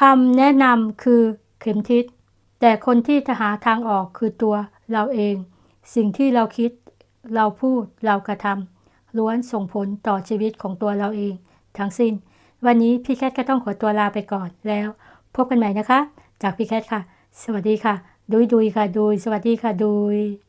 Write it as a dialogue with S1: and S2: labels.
S1: คำแนะนำคือเข็มทิศ แต่คนที่จะหาทางออกคือตัวเราเอง สิ่งที่เราคิด เราพูดเรากระทำล้วนส่งผลต่อชีวิตของตัวเราเอง ทั้งสิ้น วันนี้พี่แคทก็ต้องขอตัวลาไปก่อนแล้ว พบกันใหม่นะคะ จากพี่แคทค่ะ สวัสดีค่ะ ดุยดุยค่ะ ดุย สวัสดีค่ะ ดุย